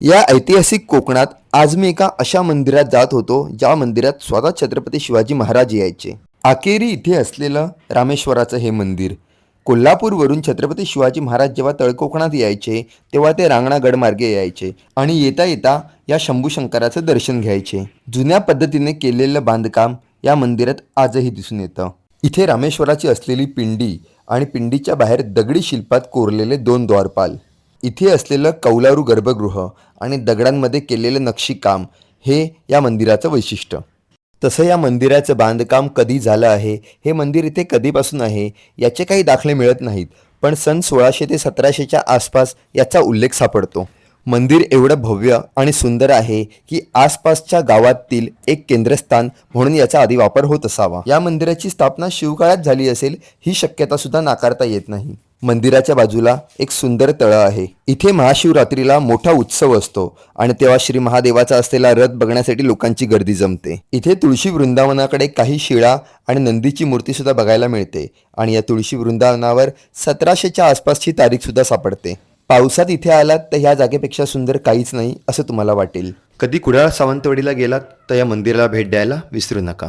या ऐतिहासिक कोकणात आज मी एका अशा मंदिरात जात होतो ज्या मंदिरात स्वतः छत्रपती शिवाजी महाराज यायचे. आकेरी इथे असलेलं रामेश्वराचं हे मंदिर. कोल्हापूरवरून छत्रपती शिवाजी महाराज जेव्हा तळकोकणात यायचे तेव्हा ते रांगणागड मार्गे यायचे आणि येता येता या शंभू शंकराचं दर्शन घ्यायचे. जुन्या पद्धतीने केलेलं बांधकाम या मंदिरात आजही दिसून येतं. इथे रामेश्वराची असलेली पिंडी आणि पिंडीच्या बाहेर दगडी शिल्पात कोरलेले दोन द्वारपाल. इथे असलेलं कौलारू गर्भगृह आणि दगडांमध्ये केलेलं नक्षीकाम हे या मंदिराचं वैशिष्ट्य. तसं या मंदिराचं बांधकाम कधी झालं आहे हे मंदिर इथे कधीपासून आहे याचे काही दाखले मिळत नाहीत पण सन सोळाशे ते सतराशेच्या आसपास याचा उल्लेख सापडतो. मंदिर एवढं भव्य आणि सुंदर आहे की आसपासच्या गावातील एक केंद्रस्थान म्हणून याचा आधी वापर होत असावा. या मंदिराची स्थापना शिवकाळात झाली असेल ही शक्यता सुद्धा नाकारता येत नाही. मंदिराच्या बाजूला एक सुंदर तळं आहे. इथे महाशिवरात्रीला मोठा उत्सव असतो आणि तेव्हा श्री महादेवाचा असलेला रथ बघण्यासाठी लोकांची गर्दी जमते. इथे तुळशी वृंदावनाकडे काही शिळा आणि नंदीची मूर्ती सुद्धा बघायला मिळते आणि या तुळशी वृंदावनावर सतराशेच्या आसपासची तारीख सुद्धा सापडते. पावसात इथे आलात तर ह्या जागेपेक्षा सुंदर काहीच नाही असं तुम्हाला वाटेल. कधी कुडाळ सावंतवाडीला गेलात तर या मंदिराला भेट द्यायला विसरू नका.